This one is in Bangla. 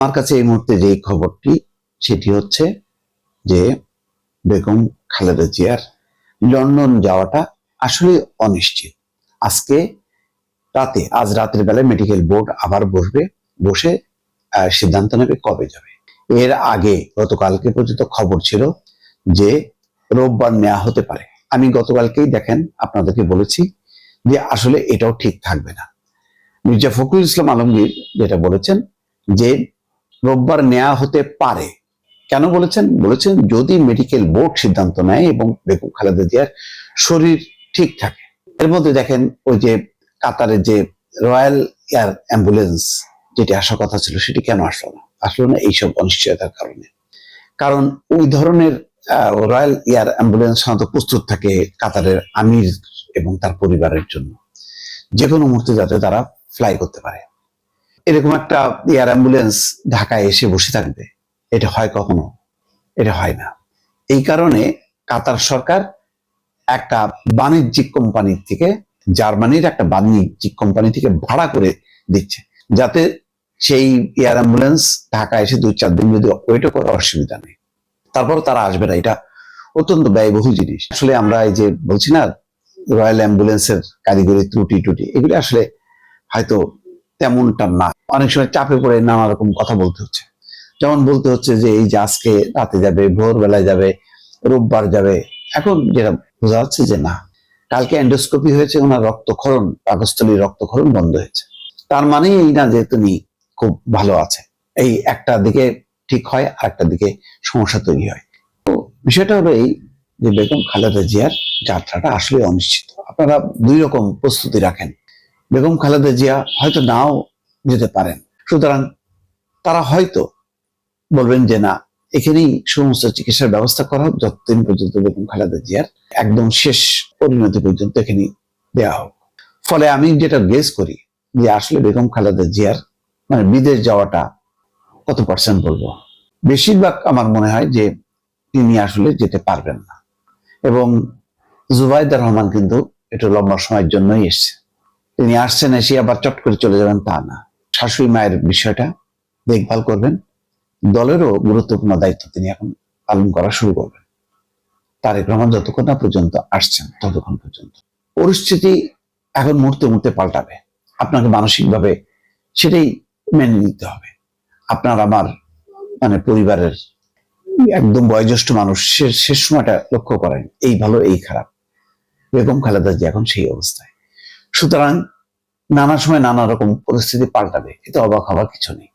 আমার কাছে এই মুহূর্তে যে খবরটি, সেটি হচ্ছে যে বেগম খালেদা জিয়ার লন্ডন যাওয়াটা আসলে অনিশ্চিত। আজকে রাতে, আজ রাতের বেলায় মেডিকেল বোর্ড আবার বসবে, বসে সিদ্ধান্ত নেবে কবে যাবে। এর আগে গতকালকে পর্যন্ত খবর ছিল যে রোববার নেওয়া হতে পারে। আমি গতকালকেই দেখেন, আপনাদেরকে বলেছি যে আসলে এটাও ঠিক থাকবে না। মির্জা ফখরুল ইসলাম আলমগীর যেটা বলেছেন যে রোববার নেওয়া হতে পারে। কেন বলেছেন? বলেছেন যদি মেডিকেল বোর্ড সিদ্ধান্ত নেয় এবং বেগম খালেদা জিয়ার শরীর ঠিক থাকে। এর মধ্যে দেখেন ওই যে কাতারের যে রয়্যাল এয়ার অ্যাম্বুলেন্স যেটি আসার কথা ছিল, সেটি কেন আসলো না? আসলো না এইসব অনিশ্চয়তার কারণে। কারণ ওই ধরনের রয়্যাল এয়ার অ্যাম্বুলেন্স সাধারণত প্রস্তুত থাকে কাতারের আমির এবং তার পরিবারের জন্য। যে কোনো মুহূর্তে যাতে তারা ফ্লাই করতে পারে। এরকম একটা এয়ার অ্যাম্বুলেন্স ঢাকায় এসে বসে থাকবে, এটা হয় কখনো? এটা হয় না। এই কারণে কাতার সরকার একটা বাণিজ্যিক কোম্পানির থেকে, জার্মানির একটা বাণিজ্যিক কোম্পানি থেকে ভাড়া করে দিচ্ছে, যাতে সেই এয়ার অ্যাম্বুলেন্স ঢাকা এসে দুই চার দিন যদি ওয়েটও করে, অসুবিধা নেই। তারপর তারা আসবে না, এটা অত্যন্ত ব্যয়বহুল জিনিস। আসলে আমরা এই যে বলছি না, রয়্যাল অ্যাম্বুলেন্সের কারিগরি ত্রুটি টুটি, এগুলি আসলে হয়তো তেমনটা না। অনেক সময় চাপে পড়ে নানা রকম কথা বলতে হচ্ছে। যেমন বলতে হচ্ছে যে, এই যে আজকে রাতে যাবে, ভোরবেলায় যাবে, রোববার যাবে, এখন যেটা বোঝা যাচ্ছে যে না, কালকে এন্ডোস্কোপি হয়েছে, ওনার রক্তক্ষরণ, পাকস্থলীর রক্তক্ষরণ বন্ধ হয়েছে। তার মানে এই না যে তিনি খুব ভালো আছে। এই একটা দিকে ঠিক হয় আর একটা দিকে সমস্যা তৈরি হয়। তো বিষয়টা হলো এই যে বেগম খালেদা জিয়ার যাত্রাটা আসলে অনিশ্চিত। আপনারা দুই রকম প্রস্তুতি রাখেন। বেগম খালেদা জিয়া হয়তো নাও যেতে পারেন। সুতরাং তারা হয়তো বলবেন যে না, এখানেই সমস্ত চিকিৎসার ব্যবস্থা করা হোক, যতদিন পর্যন্ত বেগম খালেদা জিয়ার একদম শেষ পরিণতি পর্যন্ত এখানে দেওয়া হোক। ফলে আমি যেটা গেস করি যে আসলে বেগম খালেদা জিয়ার মানে বিদেশ যাওয়াটা কত পার্সেন্ট বলব? বেশিরভাগ আমার মনে হয় যে তিনি আসলে যেতে পারবেন না। এবং জুবাইদা রহমান কিন্তু একটু লম্বা সময়ের জন্যই এসছে তিনি আসছেন এসে আবার চট করে চলে যাবেন তা না। শাশুড়ি মায়ের বিষয়টা দেখভাল করবেন। দলেরও গুরুত্বপূর্ণ দায়িত্ব তিনি এখন পালন করা শুরু করবেন। তারেক রহমান যতক্ষণ না পর্যন্ত আসছেন, ততক্ষণ পর্যন্ত। পরিস্থিতি এখন মুহূর্তে মুহূর্তে পাল্টাবে। আপনাকে মানসিকভাবে সেটাই মেনে নিতে হবে। আপনার আমার মানে পরিবারের একদম বয়োজ্যেষ্ঠ মানুষ শেষ সময়টা লক্ষ্য করেন, এই ভালো, এই খারাপ। বেগম খালেদা জি এখন সেই অবস্থায়। সুতরাং নানা সময় নানা রকম পরিস্থিতি পাল্টাবে এতে অবাক হওয়ার কিছু নেই।